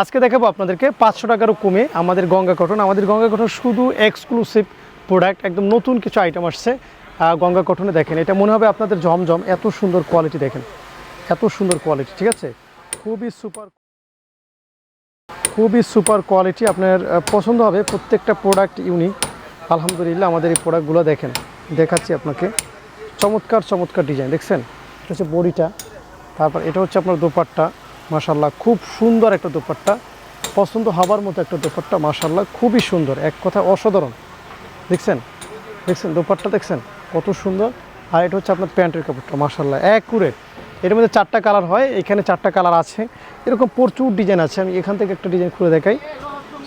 আজকে দেখাবো আপনাদেরকে পাঁচশো টাকারও কমে আমাদের গঙ্গা কটন আমাদের গঙ্গা কটন শুধু এক্সক্লুসিভ প্রোডাক্ট একদম নতুন কিছু আইটেম আসছে। গঙ্গা কটনে দেখেন, এটা মনে হবে আপনাদের জমজম, এত সুন্দর কোয়ালিটি দেখেন, এত সুন্দর কোয়ালিটি ঠিক আছে? খুবই সুপার খুবই সুপার কোয়ালিটি আপনার পছন্দ হবে প্রত্যেকটা প্রোডাক্ট ইউনিক আলহামদুলিল্লাহ আমাদের এই প্রোডাক্টগুলো দেখেন, দেখাচ্ছি আপনাকে। চমৎকার চমৎকার ডিজাইন দেখছেন? এটা হচ্ছে বড়িটা, তারপর এটা হচ্ছে আপনার দোপাট্টা। মাশাল্লাহ খুব সুন্দর একটা দোপাট্টা। পছন্দ হবার মতো একটা দোপাট্টা মাশাল্লাহ খুবই সুন্দর। এক কথা অসাধারণ। দেখছেন? দেখছেন? দোপাট্টা দেখছেন? কত সুন্দর। আর এটা হচ্ছে আপনার প্যান্টের কাপড়টা মাশাল্লাহ অ্যাকুরেট এর মধ্যে চারটা কালার হয়, এখানে চারটা কালার আছে। এরকম প্রচুর ডিজাইন আছে, আমি এখান থেকে একটা ডিজাইন খুলে দেখাই।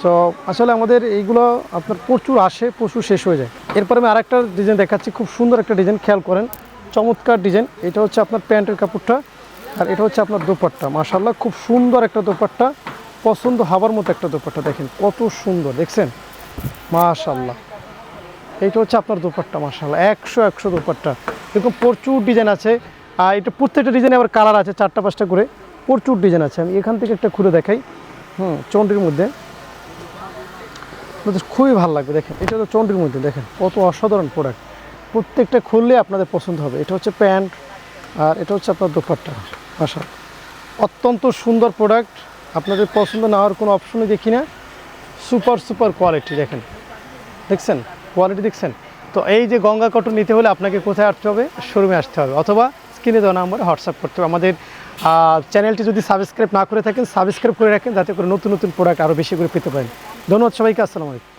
সো আসলে আমাদের এইগুলো আপনার প্রচুর আসে, প্রচুর শেষ হয়ে যায়। এরপরে আমি আরেকটা ডিজাইন দেখাচ্ছি, খুব সুন্দর একটা ডিজাইন, খেয়াল করেন। চমৎকার ডিজাইন। এটা হচ্ছে আপনার প্যান্টের কাপড়টা। আর এটা হচ্ছে আপনার দোপাট্টা। মাশাল্লাহ খুব সুন্দর একটা দোপাট্টা। পছন্দ হবার মতো একটা দোপাট্টা, দেখেন কত সুন্দর, দেখছেন? মাশাল্লাহ এইটা হচ্ছে আপনার দোপাট্টা মাশাল্লাহ একশো একশো দোপাট্টা। এরকম প্রচুর ডিজাইন আছে। আর এটা প্রত্যেকটা ডিজাইনে আবার কালার আছে, চারটা পাঁচটা করে। প্রচুর ডিজাইন আছে। আমি এখান থেকে একটা খুলে দেখাই। হুম চন্ডির মধ্যে। খুবই ভালো লাগবে, দেখেন। এটা তো চন্ডির মধ্যে, দেখেন, কত অসাধারণ প্রোডাক্ট প্রত্যেকটা খুললে আপনাদের পছন্দ হবে। এটা হচ্ছে প্যান্ট, আর এটা হচ্ছে আপনার দোপাট্টা। মাশা অত্যন্ত সুন্দর প্রোডাক্ট আপনাদের পছন্দ না হওয়ার কোনো অপশনই দেখি না। সুপার সুপার কোয়ালিটি দেখেন। দেখছেন? কোয়ালিটি দেখছেন? তো এই যে গঙ্গা কটন নিতে হলে আপনাকে কোথায় আসতে হবে? শোরুমে আসতে হবে। অথবা স্ক্রিনে দেওয়া নাম্বারে হোয়াটসঅ্যাপ করতে হবে। আমাদের চ্যানেলটি যদি সাবস্ক্রাইব না করে থাকেন সাবস্ক্রাইব করে রাখেন, যাতে করে নতুন নতুন প্রোডাক্ট আরও বেশি করে পেতে পারেন। ধন্যবাদ সবাইকে। আসসালামু আলাইকুম।